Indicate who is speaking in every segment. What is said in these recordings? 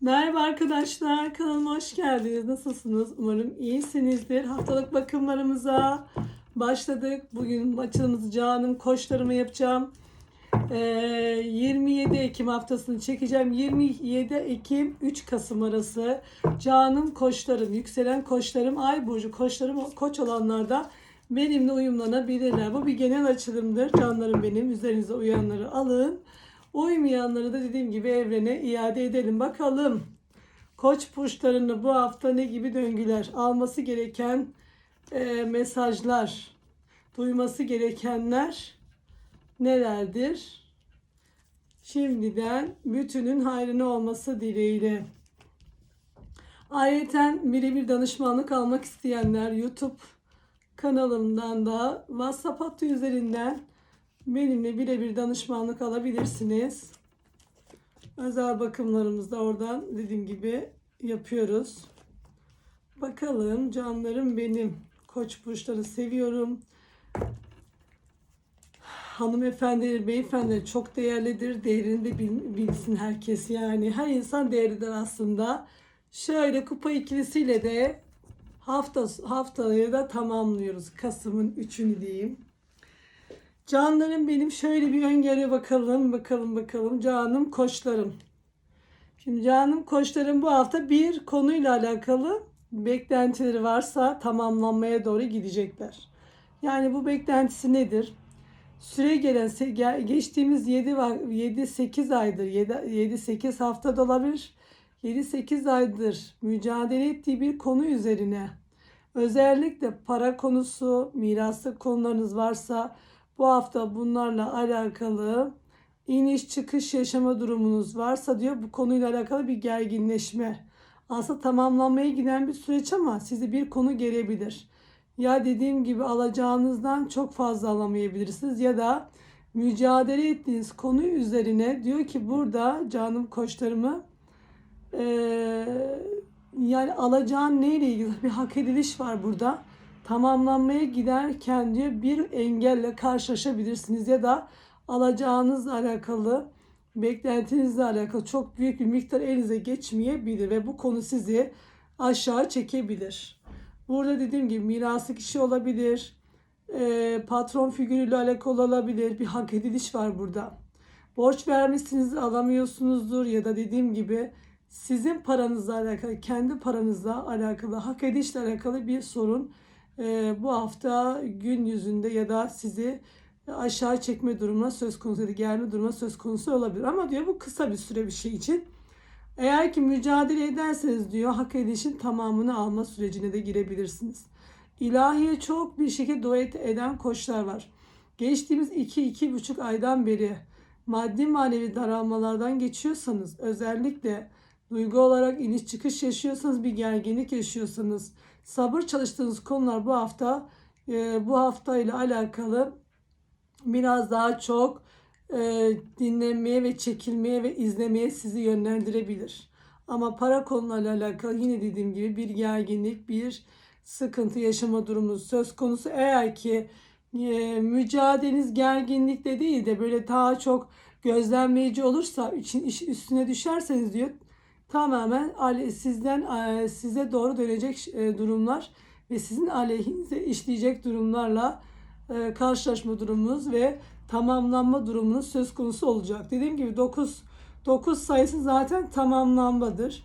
Speaker 1: Merhaba arkadaşlar, kanalıma hoş geldiniz. Nasılsınız? Umarım iyisinizdir. Haftalık bakımlarımıza başladık. Bugün açılımızı canım koçlarımı yapacağım. Ee, 27 Ekim haftasını çekeceğim. 27 Ekim 3 Kasım arası canım koçlarım, yükselen koçlarım, ay burcu koçlarım, koç olanlarda benimle uyumlanabilirler. Bu bir genel açılımdır. Canlarım benim. Üzerinize uyanları alın. Uymayanları da dediğim gibi evrene iade edelim. Bakalım koç burçlarını bu hafta ne gibi döngüler alması gereken e, mesajlar, duyması gerekenler nelerdir? Şimdiden bütünün hayrına olması dileğiyle. Ayrıca birebir danışmanlık almak isteyenler YouTube kanalımdan da WhatsApp hattı üzerinden benimle birebir danışmanlık alabilirsiniz. Özel bakımlarımızda oradan dediğim gibi yapıyoruz. Bakalım canlarım benim. Koç burçları seviyorum. Hanımefendileri, beyefendileri çok değerlidir. Değerini de bil- bilsin herkes yani. Her insan değerlidir aslında. Şöyle kupa ikilisiyle de hafta haftayı da tamamlıyoruz. Kasım'ın 3'ünü diyeyim. Canlarım benim şöyle bir öngörü bakalım bakalım bakalım canım koçlarım. Şimdi canım koçlarım bu hafta bir konuyla alakalı beklentileri varsa tamamlanmaya doğru gidecekler. Yani bu beklentisi nedir? Süre gelen geçtiğimiz 7 7-8 aydır 7-8 hafta da olabilir. 7-8 aydır mücadele ettiği bir konu üzerine özellikle para konusu, miraslık konularınız varsa bu hafta bunlarla alakalı iniş çıkış yaşama durumunuz varsa diyor bu konuyla alakalı bir gerginleşme. Aslında tamamlanmaya giden bir süreç ama sizi bir konu gelebilir. Ya dediğim gibi alacağınızdan çok fazla alamayabilirsiniz ya da mücadele ettiğiniz konu üzerine diyor ki burada canım koçlarımı eee, yani alacağın neyle ilgili bir hak ediliş var burada tamamlanmaya giderken diyor bir engelle karşılaşabilirsiniz ya da alacağınızla alakalı beklentinizle alakalı çok büyük bir miktar elinize geçmeyebilir ve bu konu sizi aşağı çekebilir. Burada dediğim gibi miraslı kişi olabilir, e, patron figürüyle alakalı olabilir, bir hak ediliş var burada. Borç vermişsiniz alamıyorsunuzdur ya da dediğim gibi sizin paranızla alakalı, kendi paranızla alakalı, hak edişle alakalı bir sorun bu hafta gün yüzünde ya da sizi aşağı çekme durumuna söz konusu ya da gelme durumuna söz konusu olabilir. Ama diyor bu kısa bir süre bir şey için. Eğer ki mücadele ederseniz diyor hak edişin tamamını alma sürecine de girebilirsiniz. İlahiye çok bir şekilde dua eden koçlar var. Geçtiğimiz 2-2,5 aydan beri maddi manevi daralmalardan geçiyorsanız özellikle duygu olarak iniş çıkış yaşıyorsanız bir gerginlik yaşıyorsanız sabır çalıştığınız konular bu hafta e, bu hafta ile alakalı biraz daha çok e, dinlemeye ve çekilmeye ve izlemeye sizi yönlendirebilir. Ama para konularıyla alakalı yine dediğim gibi bir gerginlik, bir sıkıntı yaşama durumu söz konusu. Eğer ki e, mücadeleniz gerginlikle değil de böyle daha çok gözlemleyici olursa için iş üstüne düşerseniz diyor tamamen sizden e, size doğru dönecek e, durumlar ve sizin aleyhinize işleyecek durumlarla e, karşılaşma durumunuz ve tamamlanma durumunuz söz konusu olacak. Dediğim gibi 9 9 sayısı zaten tamamlanmadır.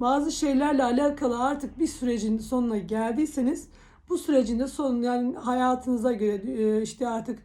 Speaker 1: Bazı şeylerle alakalı artık bir sürecin sonuna geldiyseniz bu sürecin de son yani hayatınıza göre işte artık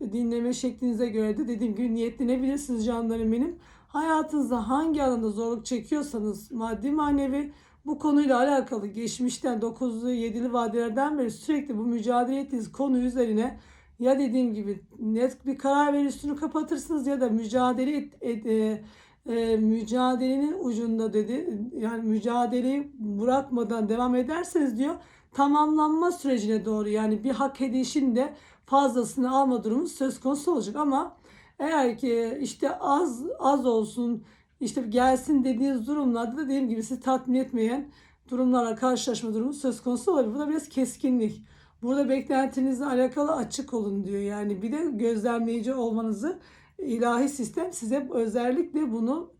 Speaker 1: dinleme şeklinize göre de dediğim gibi niyetlenebilirsiniz canlarım benim. Hayatınızda hangi alanda zorluk çekiyorsanız maddi manevi bu konuyla alakalı geçmişten 9'lu 7'li vadelerden beri sürekli bu mücadele ettiğiniz konu üzerine ya dediğim gibi net bir karar verir üstünü kapatırsınız ya da mücadele et, et- e, e, mücadelenin ucunda dedi yani mücadeleyi bırakmadan devam ederseniz diyor tamamlanma sürecine doğru yani bir hak edişin de fazlasını alma durumu söz konusu olacak. Ama eğer ki işte az az olsun işte gelsin dediğiniz durumlarda da dediğim gibi sizi tatmin etmeyen durumlarla karşılaşma durumu söz konusu olabilir. Bu da biraz keskinlik. Burada beklentinizle alakalı açık olun diyor. Yani bir de gözlemleyici olmanızı ilahi sistem size özellikle bunu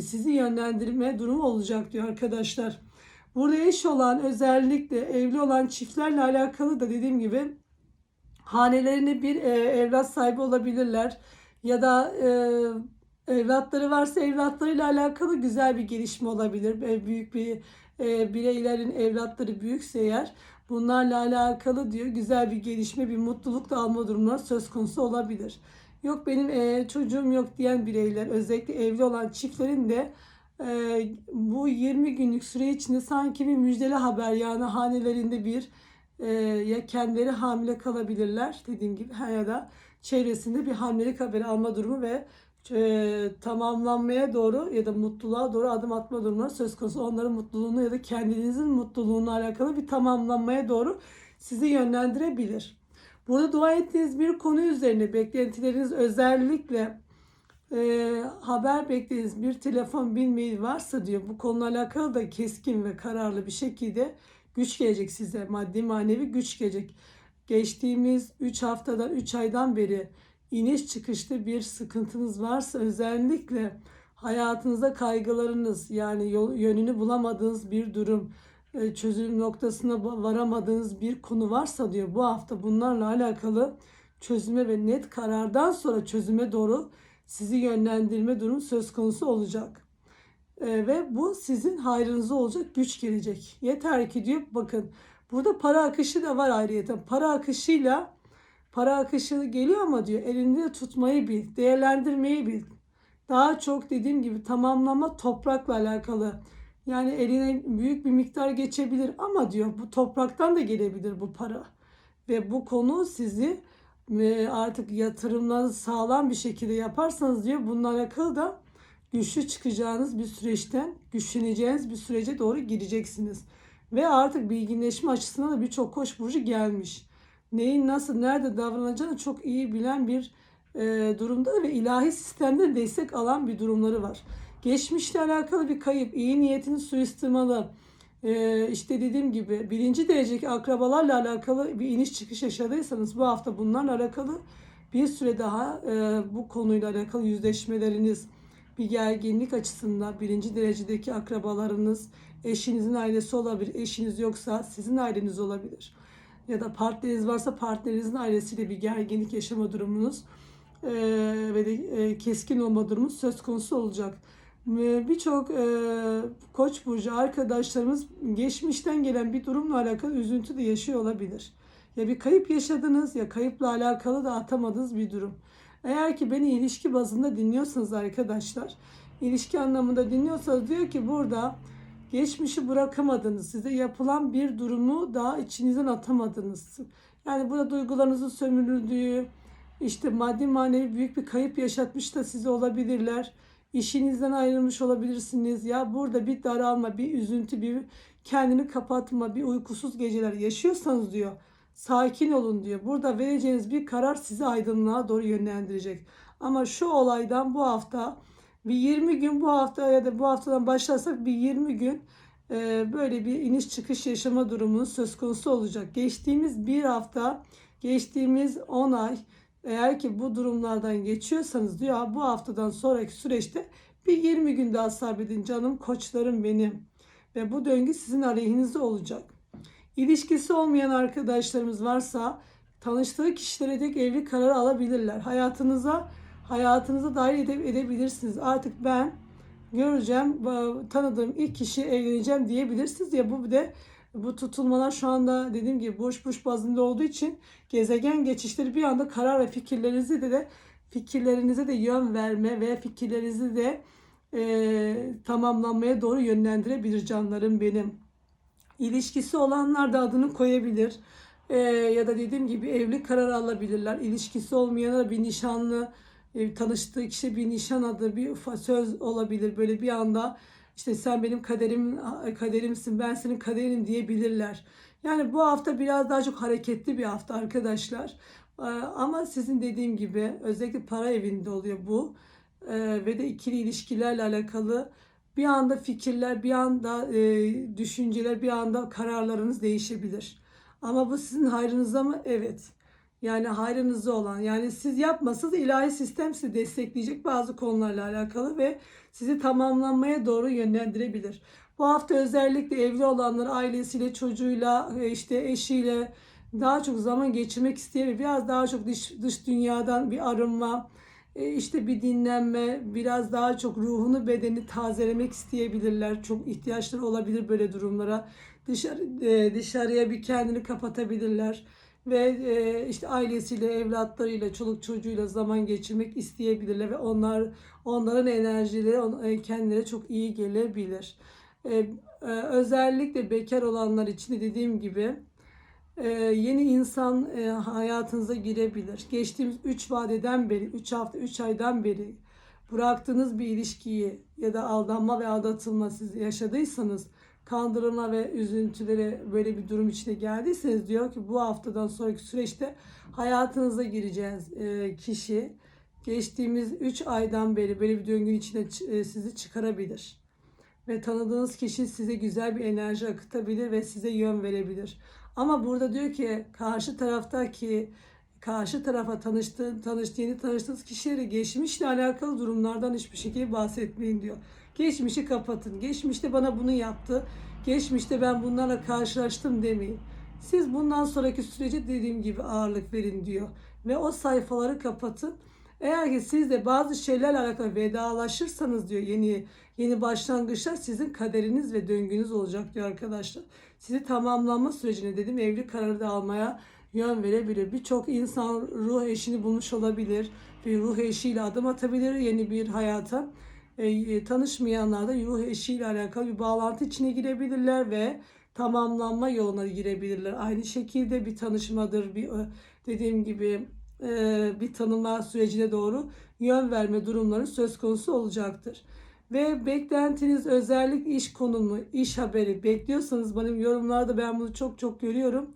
Speaker 1: sizi yönlendirme durumu olacak diyor arkadaşlar. Burada eş olan özellikle evli olan çiftlerle alakalı da dediğim gibi hanelerine bir e, evlat sahibi olabilirler ya da e, evlatları varsa evlatlarıyla alakalı güzel bir gelişme olabilir. E, büyük bir e, bireylerin evlatları büyükse eğer bunlarla alakalı diyor güzel bir gelişme, bir mutluluk da alma durumları söz konusu olabilir. Yok benim e, çocuğum yok diyen bireyler özellikle evli olan çiftlerin de e, bu 20 günlük süre içinde sanki bir müjdeli haber yani hanelerinde bir e, ya kendileri hamile kalabilirler dediğim gibi ya da çevresinde bir hamilelik haberi alma durumu ve e, tamamlanmaya doğru ya da mutluluğa doğru adım atma durumları söz konusu. Onların mutluluğunu ya da kendinizin mutluluğuna alakalı bir tamamlanmaya doğru sizi yönlendirebilir. Burada dua ettiğiniz bir konu üzerine beklentileriniz özellikle e, haber beklediğiniz bir telefon, mail varsa diyor bu konuyla alakalı da keskin ve kararlı bir şekilde güç gelecek size. Maddi manevi güç gelecek. Geçtiğimiz 3 haftadan 3 aydan beri iniş çıkışlı bir sıkıntınız varsa özellikle hayatınızda kaygılarınız yani yönünü bulamadığınız bir durum, e, çözüm noktasına varamadığınız bir konu varsa diyor bu hafta bunlarla alakalı çözüme ve net karardan sonra çözüme doğru sizi yönlendirme durum söz konusu olacak. E, ve bu sizin hayrınıza olacak güç gelecek. Yeter ki diyor bakın burada para akışı da var ayrıca. Para akışıyla para akışı geliyor ama diyor elinde tutmayı bil, değerlendirmeyi bil. Daha çok dediğim gibi tamamlama toprakla alakalı. Yani eline büyük bir miktar geçebilir ama diyor bu topraktan da gelebilir bu para. Ve bu konu sizi e, artık yatırımlarınızı sağlam bir şekilde yaparsanız diyor bununla alakalı da güçlü çıkacağınız bir süreçten güçleneceğiniz bir sürece doğru gireceksiniz. Ve artık bilginleşme açısından da birçok koç burcu gelmiş. Neyin nasıl, nerede davranacağını çok iyi bilen bir e, durumda ve ilahi sistemde destek alan bir durumları var. Geçmişle alakalı bir kayıp, iyi niyetini suistimalı, e, işte dediğim gibi birinci derecedeki akrabalarla alakalı bir iniş çıkış yaşadıysanız bu hafta bunlarla alakalı bir süre daha e, bu konuyla alakalı yüzleşmeleriniz, bir gerginlik açısından birinci derecedeki akrabalarınız, eşinizin ailesi olabilir. Eşiniz yoksa sizin aileniz olabilir. Ya da partneriniz varsa partnerinizin ailesiyle bir gerginlik yaşama durumunuz e, ve de e, keskin olma durumunuz söz konusu olacak. Birçok e, koç burcu arkadaşlarımız geçmişten gelen bir durumla alakalı üzüntü de yaşıyor olabilir. Ya bir kayıp yaşadınız ya kayıpla alakalı da atamadığınız bir durum. Eğer ki beni ilişki bazında dinliyorsanız arkadaşlar, ilişki anlamında dinliyorsanız diyor ki burada geçmişi bırakamadınız. Size yapılan bir durumu daha içinizden atamadınız. Yani burada duygularınızın sömürüldüğü, işte maddi manevi büyük bir kayıp yaşatmış da size olabilirler. İşinizden ayrılmış olabilirsiniz. Ya burada bir daralma, bir üzüntü, bir kendini kapatma, bir uykusuz geceler yaşıyorsanız diyor sakin olun diyor. Burada vereceğiniz bir karar sizi aydınlığa doğru yönlendirecek. Ama şu olaydan bu hafta bir 20 gün bu hafta ya da bu haftadan başlarsak bir 20 gün e, böyle bir iniş çıkış yaşama durumunun söz konusu olacak. Geçtiğimiz bir hafta, geçtiğimiz 10 ay eğer ki bu durumlardan geçiyorsanız diyor bu haftadan sonraki süreçte bir 20 gün daha sabredin canım koçlarım benim. Ve bu döngü sizin aleyhinizde olacak. İlişkisi olmayan arkadaşlarımız varsa tanıştığı kişilere dek evli karar alabilirler. Hayatınıza hayatınıza dahil ede, edebilirsiniz. Artık ben göreceğim, tanıdığım ilk kişi evleneceğim diyebilirsiniz ya bu bir de bu tutulmalar şu anda dediğim gibi boş boş bazında olduğu için gezegen geçişleri bir anda karar ve fikirlerinizi de, de fikirlerinize de yön verme ve fikirlerinizi de e, tamamlanmaya doğru yönlendirebilir canlarım benim. İlişkisi olanlar da adını koyabilir. Ee, ya da dediğim gibi evli karar alabilirler. İlişkisi olmayana bir nişanlı, e, tanıştığı kişi bir nişan adı, bir söz olabilir. Böyle bir anda işte sen benim kaderim kaderimsin, ben senin kaderin diyebilirler. Yani bu hafta biraz daha çok hareketli bir hafta arkadaşlar. Ee, ama sizin dediğim gibi özellikle para evinde oluyor bu. Ee, ve de ikili ilişkilerle alakalı bir anda fikirler, bir anda e, düşünceler, bir anda kararlarınız değişebilir. Ama bu sizin hayrınıza mı? Evet. Yani hayrınızda olan yani siz yapmasanız ilahi sistem sizi destekleyecek bazı konularla alakalı ve sizi tamamlanmaya doğru yönlendirebilir. Bu hafta özellikle evli olanlar ailesiyle, çocuğuyla, e, işte eşiyle daha çok zaman geçirmek isteyebilir. Biraz daha çok dış, dış dünyadan bir arınma, işte bir dinlenme, biraz daha çok ruhunu, bedeni tazelemek isteyebilirler. Çok ihtiyaçları olabilir böyle durumlara. Dışarı, e, dışarıya bir kendini kapatabilirler ve e, işte ailesiyle, evlatlarıyla, çoluk çocuğuyla zaman geçirmek isteyebilirler ve onlar onların enerjileri e, kendilerine çok iyi gelebilir. E, e, özellikle bekar olanlar için de dediğim gibi e, yeni insan e, hayatınıza girebilir. Geçtiğimiz 3 vadeden beri, 3 hafta, 3 aydan beri bıraktığınız bir ilişkiyi ya da aldanma ve aldatılma siz yaşadıysanız kandırılma ve üzüntülere böyle bir durum içine geldiyseniz diyor ki bu haftadan sonraki süreçte hayatınıza gireceğiz e, kişi geçtiğimiz 3 aydan beri böyle bir döngünün içine e, sizi çıkarabilir. Ve tanıdığınız kişi size güzel bir enerji akıtabilir ve size yön verebilir. Ama burada diyor ki karşı taraftaki karşı tarafa tanıştığı, tanıştığı, yeni tanıştığınız kişileri geçmişle alakalı durumlardan hiçbir şekilde bahsetmeyin diyor. Geçmişi kapatın. Geçmişte bana bunu yaptı. Geçmişte ben bunlarla karşılaştım demeyin. Siz bundan sonraki sürece dediğim gibi ağırlık verin diyor. Ve o sayfaları kapatın. Eğer ki siz de bazı şeylerle alakalı vedalaşırsanız diyor yeni yeni başlangıçlar sizin kaderiniz ve döngünüz olacak diyor arkadaşlar. Sizi tamamlanma sürecine dedim evli kararı da almaya yön verebilir. Birçok insan ruh eşini bulmuş olabilir. Bir ruh eşiyle adım atabilir yeni bir hayata. E, tanışmayanlar da ruh eşiyle alakalı bir bağlantı içine girebilirler ve tamamlanma yoluna girebilirler. Aynı şekilde bir tanışmadır, bir e, dediğim gibi e, bir tanıma sürecine doğru yön verme durumları söz konusu olacaktır. Ve beklentiniz özellikle iş konumu, iş haberi bekliyorsanız benim yorumlarda ben bunu çok çok görüyorum.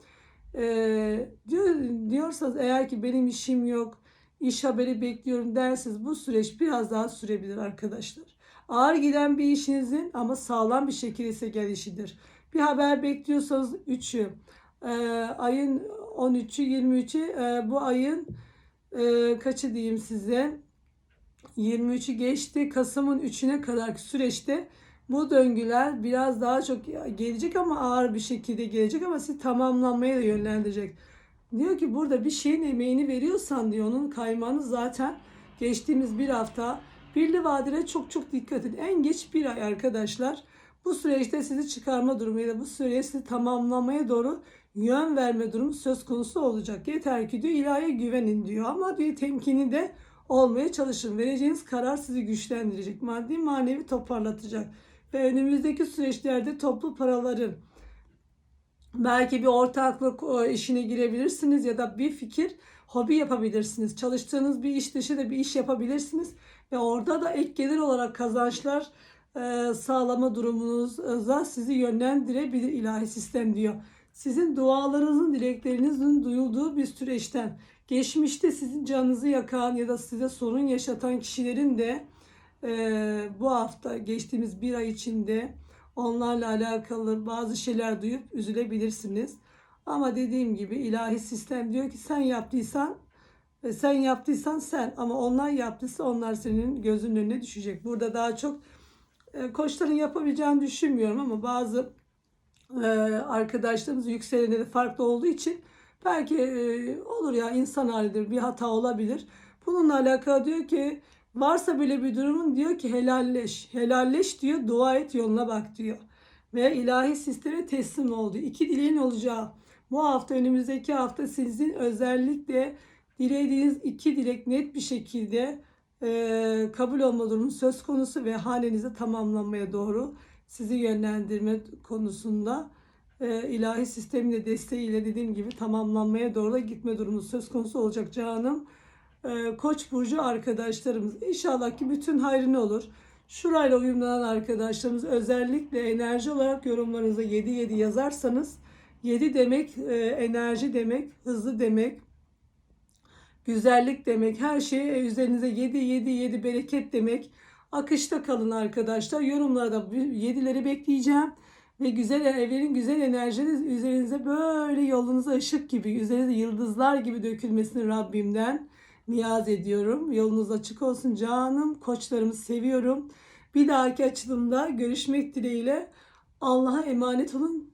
Speaker 1: Ee, diyor, diyorsanız eğer ki benim işim yok, iş haberi bekliyorum derseniz bu süreç biraz daha sürebilir arkadaşlar. Ağır giden bir işinizin ama sağlam bir şekilde ise gelişidir. Bir haber bekliyorsanız 3'ü, e, ayın 13'ü, 23'ü, e, bu ayın e, kaçı diyeyim size? 23'ü geçti. Kasım'ın 3'üne kadarki süreçte bu döngüler biraz daha çok gelecek ama ağır bir şekilde gelecek ama sizi tamamlanmaya da yönlendirecek. Diyor ki burada bir şeyin emeğini veriyorsan diyor onun kaymağını zaten geçtiğimiz bir hafta birli vadine çok çok dikkat edin. En geç bir ay arkadaşlar. Bu süreçte sizi çıkarma durumu ya da bu süreyi sizi tamamlamaya doğru yön verme durumu söz konusu olacak. Yeter ki diyor ilahiye güvenin diyor ama diyor temkini de olmaya çalışın. Vereceğiniz karar sizi güçlendirecek. Maddi manevi toparlatacak. Ve önümüzdeki süreçlerde toplu paraların belki bir ortaklık işine girebilirsiniz ya da bir fikir hobi yapabilirsiniz. Çalıştığınız bir iş dışı da bir iş yapabilirsiniz ve orada da ek gelir olarak kazançlar e, sağlama durumunuza sizi yönlendirebilir ilahi sistem diyor. Sizin dualarınızın, dileklerinizin duyulduğu bir süreçten geçmişte sizin canınızı yakan ya da size sorun yaşatan kişilerin de e, bu hafta geçtiğimiz bir ay içinde onlarla alakalı bazı şeyler duyup üzülebilirsiniz. Ama dediğim gibi ilahi sistem diyor ki sen yaptıysan ve sen yaptıysan sen ama onlar yaptıysa onlar senin gözünün önüne düşecek. Burada daha çok e, koçların yapabileceğini düşünmüyorum ama bazı e, arkadaşlarımız yükselenleri farklı olduğu için belki e, olur ya insan halidir bir hata olabilir. Bununla alakalı diyor ki varsa böyle bir durumun diyor ki helalleş. Helalleş diyor dua et yoluna bak diyor. Ve ilahi sisteme teslim oldu. İki dileğin olacağı bu hafta önümüzdeki hafta sizin özellikle dilediğiniz iki dilek net bir şekilde e, kabul olma durumu söz konusu ve hanenizi tamamlanmaya doğru sizi yönlendirme konusunda e, ilahi sistemin de desteğiyle dediğim gibi tamamlanmaya doğru da gitme durumu söz konusu olacak canım. E, Koç burcu arkadaşlarımız inşallah ki bütün hayrını olur. Şurayla uyumlanan arkadaşlarımız özellikle enerji olarak yorumlarınıza 7-7 yazarsanız 7 demek e, enerji demek, hızlı demek, güzellik demek, her şey üzerinize 7 7 7 bereket demek. Akışta kalın arkadaşlar. Yorumlarda 7'leri bekleyeceğim. ve güzel evlerin güzel enerjiniz üzerinize böyle yolunuza ışık gibi, üzerinize yıldızlar gibi dökülmesini Rabbimden niyaz ediyorum. Yolunuz açık olsun canım. Koçlarımı seviyorum. Bir dahaki açılımda görüşmek dileğiyle. Allah'a emanet olun.